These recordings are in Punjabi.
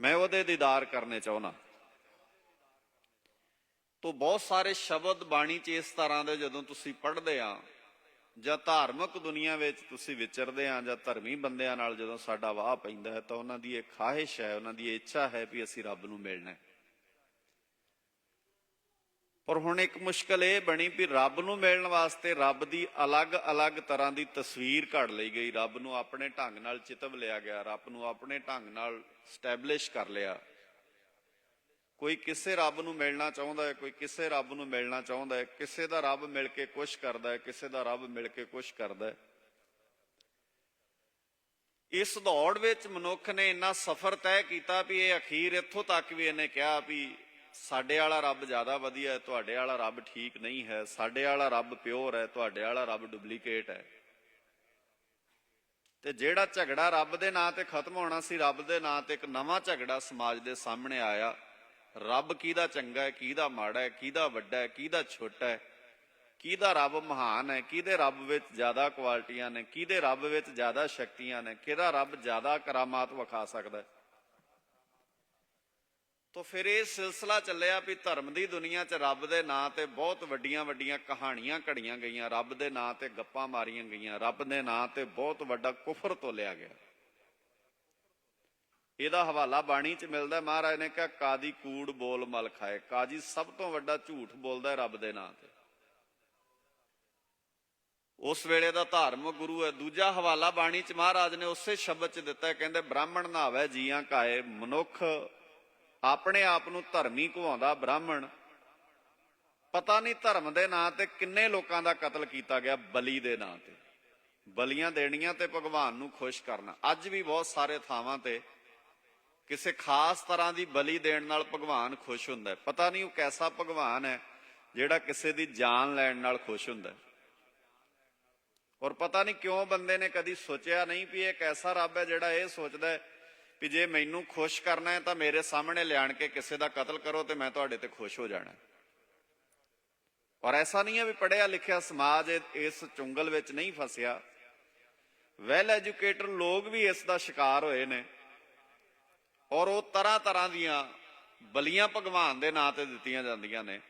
ਮੈਂ ਉਹਦੇ ਦੀਦਾਰ ਕਰਨੇ ਚਾਹੁੰਦਾ। ਤੋ ਬਹੁਤ ਸਾਰੇ ਸ਼ਬਦ ਬਾਣੀ ਚ ਇਸ ਤਰ੍ਹਾਂ ਦੇ ਜਦੋਂ ਤੁਸੀਂ ਪੜ੍ਹਦੇ ਆ, ਜਾਂ ਧਾਰਮਿਕ ਦੁਨੀਆ ਵਿੱਚ ਤੁਸੀਂ ਵਿਚਰਦੇ ਆ, ਜਾਂ ਧਰਮੀ ਬੰਦਿਆਂ ਨਾਲ ਜਦੋਂ ਸਾਡਾ ਵਾਹ ਪੈਂਦਾ ਹੈ, ਤਾਂ ਉਹਨਾਂ ਦੀ ਇਹ ਖਾਹਿਸ਼ ਹੈ, ਉਹਨਾਂ ਦੀ ਇਹ ਇੱਛਾ ਹੈ ਵੀ ਅਸੀਂ ਰੱਬ ਨੂੰ ਮਿਲਣਾ ਹੈ। ਪਰ ਹੁਣ ਇੱਕ ਮੁਸ਼ਕਲ ਇਹ ਬਣੀ ਵੀ ਰੱਬ ਨੂੰ ਮਿਲਣ ਵਾਸਤੇ ਰੱਬ ਦੀ ਅਲੱਗ-ਅਲੱਗ ਤਰ੍ਹਾਂ ਦੀ ਤਸਵੀਰ ਘੜ ਲਈ ਗਈ। ਰੱਬ ਨੂੰ ਆਪਣੇ ਢੰਗ ਨਾਲ ਚਿਤਵ ਲਿਆ ਗਿਆ, ਰੱਬ ਨੂੰ ਆਪਣੇ ਢੰਗ ਨਾਲ ਸਟੈਬਲਿਸ਼ ਕਰ ਲਿਆ। ਕੋਈ ਕਿਸੇ ਰੱਬ ਨੂੰ ਮਿਲਣਾ ਚਾਹੁੰਦਾ ਹੈ, ਕੋਈ ਕਿਸੇ ਰੱਬ ਨੂੰ ਮਿਲਣਾ ਚਾਹੁੰਦਾ ਹੈ, ਕਿਸੇ ਦਾ ਰੱਬ ਮਿਲ ਕੇ ਕੁਛ ਕਰਦਾ ਹੈ, ਕਿਸੇ ਦਾ ਰੱਬ ਮਿਲ ਕੇ ਕੁਛ ਕਰਦਾ ਹੈ। ਇਸ ਦੌੜ ਵਿੱਚ ਮਨੁੱਖ ਨੇ ਇੰਨਾ ਸਫ਼ਰ ਤੈਅ ਕੀਤਾ ਵੀ ਇਹ ਅਖੀਰ ਇੱਥੋਂ ਤੱਕ ਵੀ ਇਹਨੇ ਕਿਹਾ ਵੀ ਸਾਡੇ ਵਾਲਾ ਰੱਬ ਜ਼ਿਆਦਾ ਵਧੀਆ ਹੈ, ਤੁਹਾਡੇ ਵਾਲਾ ਰੱਬ ਠੀਕ ਨਹੀਂ ਹੈ, ਸਾਡੇ ਵਾਲਾ ਰੱਬ ਪਿਓਰ ਹੈ, ਤੁਹਾਡੇ ਵਾਲਾ ਰੱਬ ਡੁਪਲੀਕੇਟ ਹੈ। ਤੇ ਜਿਹੜਾ ਝਗੜਾ ਰੱਬ ਦੇ ਨਾਂ ਤੇ ਖਤਮ ਹੋਣਾ ਸੀ, ਰੱਬ ਦੇ ਨਾਂ ਤੇ ਇੱਕ ਨਵਾਂ ਝਗੜਾ ਸਮਾਜ ਦੇ ਸਾਹਮਣੇ ਆਇਆ। ਰੱਬ ਕਿਹਦਾ ਚੰਗਾ ਹੈ, ਕਿਹਦਾ ਮਾੜਾ ਹੈ, ਕਿਹਦਾ ਵੱਡਾ ਹੈ, ਕਿਹਦਾ ਛੋਟਾ ਹੈ, ਕਿਹਦਾ ਰੱਬ ਮਹਾਨ ਹੈ, ਕਿਹਦੇ ਰੱਬ ਵਿੱਚ ਜ਼ਿਆਦਾ ਕੁਆਲਿਟੀਆਂ ਨੇ, ਕਿਹਦੇ ਰੱਬ ਵਿੱਚ ਜ਼ਿਆਦਾ ਸ਼ਕਤੀਆਂ ਨੇ, ਕਿਹਦਾ ਰੱਬ ਜ਼ਿਆਦਾ ਕਰਾਮਾਤ ਵਿਖਾ ਸਕਦਾ ਹੈ। ਤੋ ਫਿਰ ਇਹ ਸਿਲਸਿਲਾ ਚੱਲਿਆ ਵੀ ਧਰਮ ਦੀ ਦੁਨੀਆ 'ਚ ਰੱਬ ਦੇ ਨਾਂ ਤੇ ਬਹੁਤ ਵੱਡੀਆਂ ਵੱਡੀਆਂ ਕਹਾਣੀਆਂ ਘੜੀਆਂ ਗਈਆਂ, ਰੱਬ ਦੇ ਨਾਂ ਤੇ ਗੱਪਾਂ ਮਾਰੀਆਂ ਗਈਆਂ, ਰੱਬ ਦੇ ਨਾਂ ਤੇ ਬਹੁਤ ਵੱਡਾ ਕੁਫਰ ਤੋਲਿਆ ਗਿਆ। ਇਹਦਾ ਹਵਾਲਾ ਬਾਣੀ 'ਚ ਮਿਲਦਾ, ਮਹਾਰਾਜ ਨੇ ਕਿਹਾ, ਕਾਦੀ ਕੂੜ ਬੋਲ ਮਲ ਖਾਏ ਕਾਜੀ ਸਭ ਤੋਂ ਵੱਡਾ ਝੂਠ ਬੋਲਦਾ ਰੱਬ ਦੇ ਨਾਂ ਤੇ। ਉਸ ਵੇਲੇ ਦਾ ਧਾਰਮਿਕ ਗੁਰੂ ਹੈ। ਦੂਜਾ ਹਵਾਲਾ ਬਾਣੀ 'ਚ ਮਹਾਰਾਜ ਨੇ ਉਸੇ ਸ਼ਬਦ 'ਚ ਦਿੱਤਾ ਕਹਿੰਦੇ, ਬ੍ਰਾਹਮਣ ਨਾਵੇ ਜੀਆਂ ਕਾਏ, ਮਨੁੱਖ ਆਪਣੇ ਆਪ ਨੂੰ ਧਰਮੀ ਕਹਾਉਂਦਾ ਬ੍ਰਾਹਮਣ। ਪਤਾ ਨਹੀਂ ਧਰਮ ਦੇ ਨਾਂ ਤੇ ਕਿੰਨੇ ਲੋਕਾਂ ਦਾ ਕਤਲ ਕੀਤਾ ਗਿਆ ਬਲੀ ਦੇ ਨਾਂ ਤੇ। ਬਲੀਆਂ ਦੇਣੀਆਂ ਤੇ ਭਗਵਾਨ ਨੂੰ ਖੁਸ਼ ਕਰਨਾ। ਅੱਜ ਵੀ ਬਹੁਤ ਸਾਰੇ ਥਾਵਾਂ ਤੇ ਕਿਸੇ ਖਾਸ ਤਰ੍ਹਾਂ ਦੀ ਬਲੀ ਦੇਣ ਨਾਲ ਭਗਵਾਨ ਖੁਸ਼ ਹੁੰਦਾ ਹੈ। ਪਤਾ ਨਹੀਂ ਉਹ ਕੈਸਾ ਭਗਵਾਨ ਹੈ, ਜਿਹੜਾ ਕਿਸੇ ਦੀ ਜਾਨ ਲੈਣ ਨਾਲ ਖੁਸ਼ ਹੁੰਦਾ ਹੈ। ਔਰ ਪਤਾ ਨਹੀਂ ਕਿਉਂ ਬੰਦੇ ਨੇ ਕਦੀ ਸੋਚਿਆ ਨਹੀਂ ਵੀ ਇਹ ਇੱਕ ਐਸਾ ਰੱਬ ਹੈ ਜਿਹੜਾ ਇਹ ਸੋਚਦਾ ਹੈ ਵੀ ਜੇ ਮੈਨੂੰ ਖੁਸ਼ ਕਰਨਾ ਹੈ ਤਾਂ ਮੇਰੇ ਸਾਹਮਣੇ ਲਿਆਣ ਕੇ ਕਿਸੇ ਦਾ ਕਤਲ ਕਰੋ ਤੇ ਮੈਂ ਤੁਹਾਡੇ ਤੇ ਖੁਸ਼ ਹੋ ਜਾਣਾ। ਔਰ ਐਸਾ ਨਹੀਂ ਹੈ ਵੀ ਪੜਿਆ ਲਿਖਿਆ ਸਮਾਜ ਇਸ ਚੁੰਗਲ ਵਿੱਚ ਨਹੀਂ ਫਸਿਆ। ਵੈਲ ਐਜੂਕੇਟਡ ਲੋਕ ਵੀ ਇਸ ਦਾ ਸ਼ਿਕਾਰ ਹੋਏ ਨੇ। ਔਰ ਉਹ ਤਰ੍ਹਾਂ ਤਰ੍ਹਾਂ ਦੀਆਂ ਬਲੀਆਂ ਭਗਵਾਨ ਦੇ ਨਾਂ ਤੇ ਦਿੱਤੀਆਂ ਜਾਂਦੀਆਂ ਨੇ।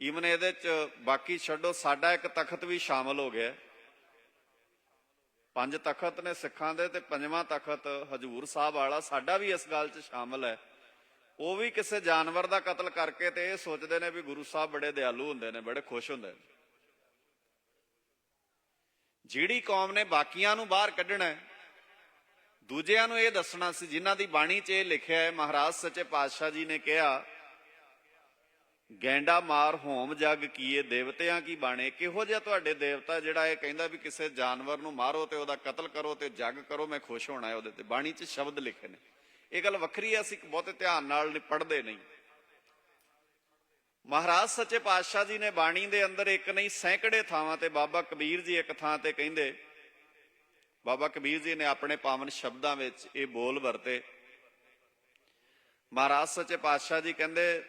ਈਵਨ ਇਹਦੇ ਚ ਬਾਕੀ ਛੱਡੋ, ਸਾਡਾ ਇੱਕ ਤਖਤ ਵੀ ਸ਼ਾਮਲ ਹੋ ਗਿਆ। ਪੰਜ ਤਖਤ ਨੇ ਸਿੱਖਾਂ ਦੇ ਤੇ ਪੰਜਵਾਂ ਤਖਤ ਹਜੂਰ ਸਾਹਿਬ ਵਾਲਾ ਸਾਡਾ ਵੀ ਇਸ ਗੱਲ 'ਚ ਸ਼ਾਮਲ ਹੈ। ਉਹ ਵੀ ਕਿਸੇ ਜਾਨਵਰ ਦਾ ਕਤਲ ਕਰਕੇ ਤੇ ਇਹ ਸੋਚਦੇ ਨੇ ਵੀ ਗੁਰੂ ਸਾਹਿਬ ਬੜੇ ਦਿਆਲੂ ਹੁੰਦੇ ਨੇ, ਬੜੇ ਖੁਸ਼ ਹੁੰਦੇ ਨੇ। ਜਿਹੜੀ ਕੌਮ ਨੇ ਬਾਕੀਆਂ ਨੂੰ ਬਾਹਰ ਕੱਢਣਾ ਹੈ, ਦੂਜਿਆਂ ਨੂੰ ਇਹ ਦੱਸਣਾ ਸੀ, ਜਿਨ੍ਹਾਂ ਦੀ ਬਾਣੀ 'ਚ ਇਹ ਲਿਖਿਆ ਹੈ, ਮਹਾਰਾਜ ਸੱਚੇ ਪਾਤਸ਼ਾਹ ਜੀ ਨੇ ਕਿਹਾ ਗੈਂਡਾ ਮਾਰ ਹੋਮ ਜਗ ਕੀਏ ਦੇਵਤਿਆਂ ਕੀ ਬਾਣੇ? ਕਿਹੋ ਜਿਹਾ ਤੁਹਾਡੇ ਦੇਵਤਾ ਜਿਹੜਾ ਇਹ ਕਹਿੰਦਾ ਵੀ ਕਿਸੇ ਜਾਨਵਰ ਨੂੰ ਮਾਰੋ ਤੇ ਉਹਦਾ ਕਤਲ ਕਰੋ ਤੇ ਜਗ ਕਰੋ, ਮੈਂ ਖੁਸ਼ ਹੋਣਾ ਹੈ ਉਹਦੇ ਤੇ। ਬਾਣੀ 'ਚ ਸ਼ਬਦ ਲਿਖੇ ਨੇ। ਇਹ ਗੱਲ ਵੱਖਰੀ ਹੈ, ਅਸੀਂ ਬਹੁਤੇ ਧਿਆਨ ਨਾਲ ਨਹੀਂ, ਪੜ੍ਹਦੇ ਨਹੀਂ। ਮਹਾਰਾਜ ਸੱਚੇ ਪਾਤਸ਼ਾਹ ਜੀ ਨੇ ਬਾਣੀ ਦੇ ਅੰਦਰ ਇੱਕ ਨਹੀਂ, ਸੈਂਕੜੇ ਥਾਵਾਂ ਤੇ ਬਾਬਾ ਕਬੀਰ ਜੀ ਇੱਕ ਥਾਂ ਤੇ ਕਹਿੰਦੇ, ਬਾਬਾ ਕਬੀਰ ਜੀ ਨੇ ਆਪਣੇ ਪਾਵਨ ਸ਼ਬਦਾਂ ਵਿੱਚ ਇਹ ਬੋਲ ਵਰਤੇ। ਮਹਾਰਾਜ ਸੱਚੇ ਪਾਤਸ਼ਾਹ ਜੀ ਕਹਿੰਦੇ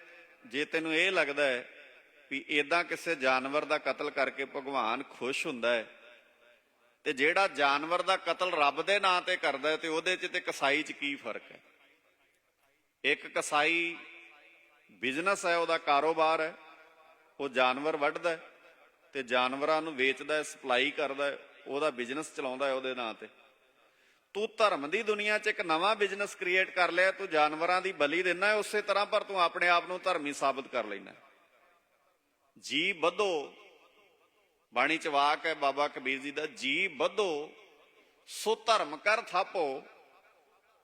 ਜੇ ਤੈਨੂੰ ਇਹ ਲੱਗਦਾ ਹੈ ਵੀ ਇਦਾਂ ਕਿਸੇ ਜਾਨਵਰ ਦਾ ਕਤਲ ਕਰਕੇ ਭਗਵਾਨ ਖੁਸ਼ ਹੁੰਦਾ ਹੈ, ਤੇ ਜਿਹੜਾ ਜਾਨਵਰ ਦਾ ਕਤਲ ਰੱਬ ਦੇ ਨਾਂ ਤੇ ਕਰਦਾ ਹੈ ਤੇ ਉਹਦੇ 'ਚ ਤੇ ਕਸਾਈ 'ਚ ਕੀ ਫ਼ਰਕ ਹੈ? ਇੱਕ ਕਸਾਈ ਬਿਜ਼ਨਸ ਹੈ, ਉਹਦਾ ਕਾਰੋਬਾਰ ਹੈ, ਉਹ ਜਾਨਵਰ ਵੱਢਦਾ ਹੈ ਤੇ ਜਾਨਵਰਾਂ ਨੂੰ ਵੇਚਦਾ ਹੈ, ਸਪਲਾਈ ਕਰਦਾ ਹੈ, ਉਹਦਾ ਬਿਜ਼ਨਸ ਚਲਾਉਂਦਾ ਹੈ ਉਹਦੇ ਨਾਂ ਤੇ। ਤੂੰ ਧਰਮ ਦੀ ਦੁਨੀਆ 'ਚ ਇੱਕ ਨਵਾਂ ਬਿਜ਼ਨਸ ਕ੍ਰੀਏਟ ਕਰ ਲਿਆ, ਤੂੰ ਜਾਨਵਰਾਂ ਦੀ ਬਲੀ ਦਿੰਦਾ ਉਸੇ ਤਰ੍ਹਾਂ ਪਰ ਤੂੰ ਆਪਣੇ ਆਪ ਨੂੰ ਧਰਮੀ ਸਾਬਤ ਕਰ ਲੈਣਾ ਜੀ ਵਧੋ ਬਾਣੀ ਚ ਵਾਕ ਹੈ ਬਾਬਾ ਕਬੀਰ ਜੀ ਦਾ, ਜੀ ਵਧੋ ਸੋ ਧਰਮ ਕਰ ਥਾਪੋ,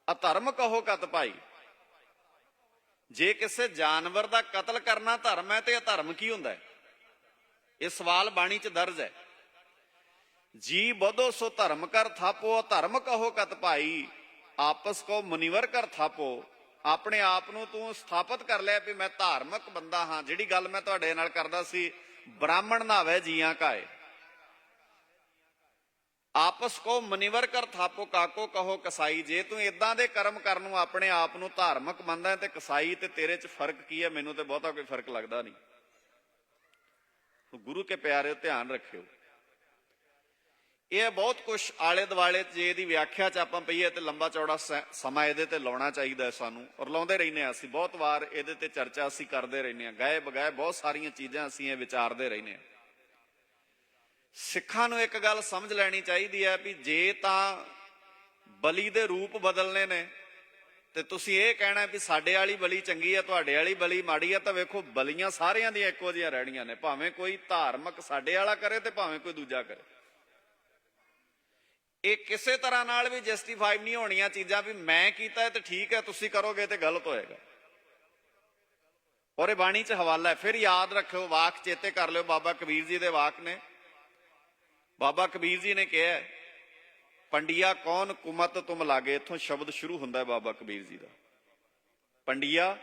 ਅਧਰਮ ਕਹੋ ਕਤ ਭਾਈ। ਜੇ ਕਿਸੇ ਜਾਨਵਰ ਦਾ ਕਤਲ ਕਰਨਾ ਧਰਮ ਹੈ ਤੇ ਅਧਰਮ ਕੀ ਹੁੰਦਾ ਹੈ? ਇਹ ਸਵਾਲ ਬਾਣੀ ਚ ਦਰਜ ਹੈ। ਜੀ ਵਧੋ ਸੋ ਧਰਮ ਕਰ ਥਾਪੋ, ਧਰਮ ਕਹੋ ਕਤ ਭਾਈ। ਆਪਸ ਕੋ ਮਨੀਵਰ ਕਰ ਥਾਪੋ। ਆਪਣੇ ਆਪ ਨੂੰ ਤੂੰ ਸਥਾਪਿਤ ਕਰ ਲਿਆ ਵੀ ਮੈਂ ਧਾਰਮਿਕ ਬੰਦਾ ਹਾਂ। ਜਿਹੜੀ ਗੱਲ ਮੈਂ ਤੁਹਾਡੇ ਨਾਲ ਕਰਦਾ ਸੀ, ਬ੍ਰਾਹਮਣ ਨਾਵੇ ਜੀਆਂ ਕਾਏ। ਆਪਸ ਕੋ ਮਨੀਵਰ ਕਰ ਥਾਪੋ, ਕਾਕੋ ਕਹੋ ਕਸਾਈ। ਜੇ ਤੂੰ ਇਦਾਂ ਦੇ ਕਰਮ ਕਰਨ ਨੂੰ ਆਪਣੇ ਆਪ ਨੂੰ ਧਾਰਮਿਕ ਮੰਨਦਾ ਤੇ ਕਸਾਈ ਤੇ ਤੇਰੇ 'ਚ ਫ਼ਰਕ ਕੀ ਹੈ? ਮੈਨੂੰ ਤੇ ਬਹੁਤਾ ਕੋਈ ਫ਼ਰਕ ਲੱਗਦਾ ਨਹੀਂ। ਗੁਰੂ ਕੇ ਪਿਆਰਿਓ, ਧਿਆਨ ਰੱਖਿਓ। ਇਹ ਬਹੁਤ ਕੁਝ ਆਲੇ ਦੁਆਲੇ ਜੇ ਇਹਦੀ ਵਿਆਖਿਆ ਚ ਆਪਾਂ ਪਈਏ ਤੇ ਲੰਬਾ ਚੌੜਾ ਸਮਾਂ ਇਹਦੇ ਤੇ ਲਾਉਣਾ ਚਾਹੀਦਾ ਸਾਨੂੰ। ਔਰ ਲਾਉਂਦੇ ਰਹਿੰਦੇ ਹਾਂ ਅਸੀਂ, ਬਹੁਤ ਵਾਰ ਇਹਦੇ ਤੇ ਚਰਚਾ ਅਸੀਂ ਕਰਦੇ ਰਹਿੰਦੇ ਹਾਂ। ਗਾਏ ਬਗਾਏ ਬਹੁਤ ਸਾਰੀਆਂ ਚੀਜ਼ਾਂ ਅਸੀਂ ਇਹ ਵਿਚਾਰਦੇ ਰਹਿੰਦੇ ਹਾਂ। ਸਿੱਖਾਂ ਨੂੰ ਇੱਕ ਗੱਲ ਸਮਝ ਲੈਣੀ ਚਾਹੀਦੀ ਹੈ ਵੀ ਜੇ ਤਾਂ ਬਲੀ ਦੇ ਰੂਪ ਬਦਲਨੇ ਨੇ, ਤੇ ਤੁਸੀਂ ਇਹ ਕਹਿਣਾ ਵੀ ਸਾਡੇ ਵਾਲੀ ਬਲੀ ਚੰਗੀ ਹੈ, ਤੁਹਾਡੇ ਵਾਲੀ ਬਲੀ ਮਾੜੀ ਹੈ, ਤਾਂ ਵੇਖੋ ਬਲੀਆਂ ਸਾਰਿਆਂ ਦੀਆਂ ਇੱਕੋ ਜਿਹੀਆਂ ਰਹਿਣੀਆਂ ਨੇ। ਭਾਵੇਂ ਕੋਈ ਧਾਰਮਿਕ ਸਾਡੇ ਵਾਲਾ ਕਰੇ ਤੇ ਭਾਵੇਂ ਕੋਈ ਦੂਜਾ ਕਰੇ। ਇਹ ਕਿਸੇ ਤਰ੍ਹਾਂ ਨਾਲ ਵੀ ਜਸਟੀਫਾਈ ਨਹੀਂ ਹੋਣੀਆਂ ਚੀਜ਼ਾਂ ਵੀ ਮੈਂ ਕੀਤਾ ਤੇ ਠੀਕ ਹੈ ਤੁਸੀਂ ਕਰੋਗੇ ਤੇ ਗਲਤ ਹੋਏਗਾ। ਔਰ ਇਹ ਬਾਣੀ 'ਚ ਹਵਾਲਾ ਹੈ। ਫਿਰ ਯਾਦ ਰੱਖਿਓ ਵਾਕ ਚੇਤੇ ਕਰ ਲਿਓ। ਬਾਬਾ ਕਬੀਰ ਜੀ ਦੇ ਵਾਕ ਨੇ। ਬਾਬਾ ਕਬੀਰ ਜੀ ਨੇ ਕਿਹਾ ਹੈ, ਪੰਡਿਆ ਕੌਣ ਕੁਮਤ ਤੁਮ ਲਾਗੇ? ਇੱਥੋਂ ਸ਼ਬਦ ਸ਼ੁਰੂ ਹੁੰਦਾ ਹੈ ਬਾਬਾ ਕਬੀਰ ਜੀ ਦਾ। ਪੰਡਿਆ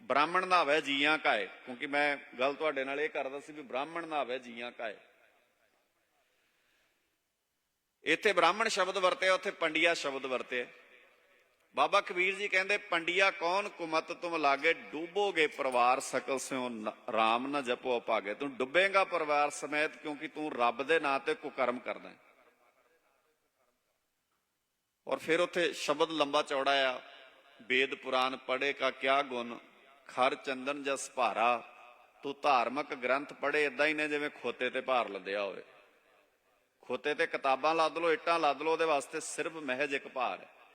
ਬ੍ਰਾਹਮਣ ਨਾ ਹੋਵੇ ਜੀਆਂ ਕਾਏ? ਕਿਉਂਕਿ ਮੈਂ ਗੱਲ ਤੁਹਾਡੇ ਨਾਲ ਇਹ ਕਰਦਾ ਸੀ ਵੀ ਬ੍ਰਾਹਮਣ ਨਾ ਜੀਆਂ ਕਾਏ। ਇੱਥੇ ਬ੍ਰਾਹਮਣ ਸ਼ਬਦ ਵਰਤਿਆ ਉੱਥੇ ਪੰਡਿਆ ਸ਼ਬਦ ਵਰਤਿਆ ਬਾਬਾ ਕਬੀਰ ਜੀ ਕਹਿੰਦੇ, ਪੰਡਿਆ, ਕੌਣ ਕੁਮਤ ਤੁਮ ਲਾਗੇ? ਡੂਬੋਗੇ ਪਰਿਵਾਰ ਸਕਲ ਸਿਓ ਨ- ਰਾਮ ਨਾ ਜਪੋ ਭਾਗੇ ਤੂੰ ਡੁੱਬੇਗਾ ਪਰਿਵਾਰ ਸਮੇਤ ਕਿਉਂਕਿ ਤੂੰ ਰੱਬ ਦੇ ਨਾਂ ਤੇ ਕੁਕਰਮ ਕਰਦਾ ਹੈ। ਔਰ ਫਿਰ ਉੱਥੇ ਸ਼ਬਦ ਲੰਬਾ ਚੌੜਾ ਆ ਵੇਦ ਪੁਰਾਨ ਪੜ੍ਹੇ ਕਾ ਕਿਆ ਗੁਣ? ਖਰ ਚੰਦਨ ਜਸ ਭਾਰਾ। ਤੂੰ ਧਾਰਮਿਕ ਗ੍ਰੰਥ ਪੜ੍ਹੇ ਇਦਾਂ ਹੀ ਨੇ ਜਿਵੇਂ ਖੋਤੇ ਤੇ ਭਾਰ ਲੱਦਿਆ ਹੋਵੇ। ਖੋਤੇ ਤੇ ਕਿਤਾਬਾਂ ਲੱਦ ਲੋ ਇੱਟਾਂ ਲੱਦ ਲੋ ਉਹਦੇ ਵਾਸਤੇ ਸਿਰਫ ਮਹਿਜ ਇੱਕ ਭਾਰ ਹੈ।